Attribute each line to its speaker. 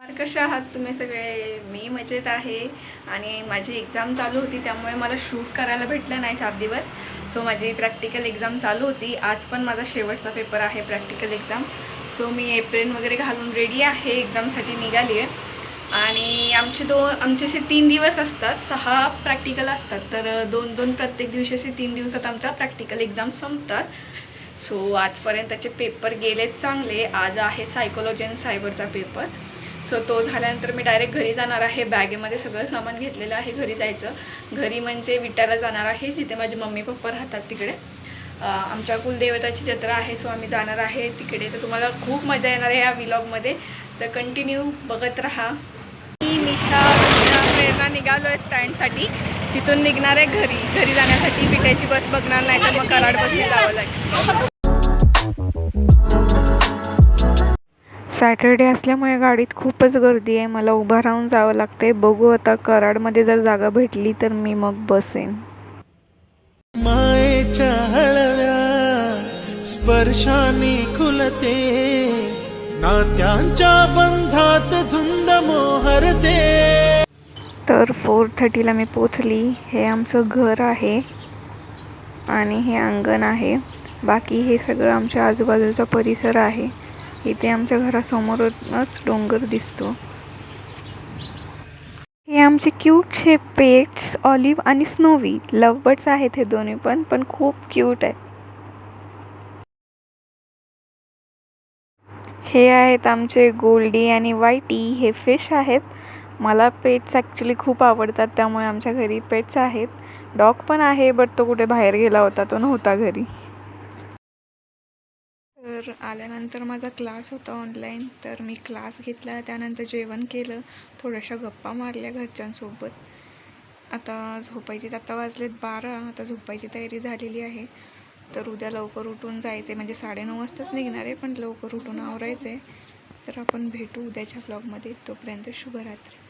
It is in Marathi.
Speaker 1: तर कशा आहात तुम्ही सगळे? मी मजेत आहे आणि माझी एक्झाम चालू होती त्यामुळे मला शूट करायला भेटलं नाही चार दिवस. सो माझी प्रॅक्टिकल एक्झाम चालू होती. आज पण माझा शेवटचा पेपर आहे प्रॅक्टिकल एक्झाम सो मी एप्रिल वगैरे घालून रेडी आहे. एक्झामसाठी निघाली आहे. आणि आमचे दोन आमचे असे तीन दिवस असतात. सहा प्रॅक्टिकल असतात. तर दोन दोन प्रत्येक दिवशी असे तीन दिवसात आमच्या प्रॅक्टिकल एक्झाम संपतात. सो आजपर्यंतचे पेपर गेलेत चांगले. आज आहे सायकोलॉजी अँड सायबरचा पेपर सो तो झाल्यानंतर मी डायरेक्ट घरी जाणार आहे. बॅगेमध्ये सगळं सामान घेतलेलं आहे घरी जायचं. घरी म्हणजे विटायला जाणार आहे जिथे माझे मम्मी पप्पा राहतात तिकडे. आमच्या कुलदेवताची जत्रा आहे सो आम्ही जाणार आहे तिकडे. तर तुम्हाला खूप मजा येणार आहे या विलॉगमध्ये तर कंटिन्यू बघत राहा. मी निशा प्रेरणा निघालो आहे स्टँडसाठी तिथून निघणार आहे घरी. घरी जाण्यासाठी विट्याची बस बघणार नाही तर मग कराड बसने जावं लागेल.
Speaker 2: सॅटर्डे असल्यामुळे गाडीत खूपच गर्दी आहे. मला उभं राहून जावं लागते बघू आता कराडमध्ये जर जागा भेटली तर मी मग बसेन.
Speaker 3: मायेच्या हळव्या स्पर्शाने खुलते. नात्यांच्या बंधात धुंद मोहरते.
Speaker 2: तर फोर थर्टीला मी पोचली. हे आमचं घर आहे आणि हे अंगण आहे. बाकी हे सगळं आमच्या आजूबाजूचा परिसर आहे. इथे आमच्या घरासमोरूनच डोंगर दिसतो. हे आमचे क्यूटचे पेट्स ऑलिव्ह आणि स्नोवी लवबर्ड्स आहेत हे दोन्ही पण पण खूप क्यूट आहेत हे आहेत आमचे गोल्डी आणि वाईटी हे फिश आहेत. मला पेट्स ॲक्च्युली खूप आवडतात त्यामुळे आमच्या घरी पेट्स आहेत. डॉग पण आहे बट तो कुठे बाहेर गेला होता तो नव्हता घरी. तर आल्यानंतर माझा क्लास होता ऑनलाईन तर मी क्लास घेतला. त्यानंतर जेवण केलं. थोड्याशा गप्पा मारल्या घरच्यांसोबत. आता झोपायची आता वाजलेत बारा. आता झोपायची तयारी झालेली आहे. तर उद्या लवकर उठून जायचे म्हणजे साडेनऊ वाजताच निघणार आहे पण लवकर उठून आवरायचं आहे तर आपण भेटू उद्याच्या ब्लॉगमध्ये तोपर्यंत शुभरात्री.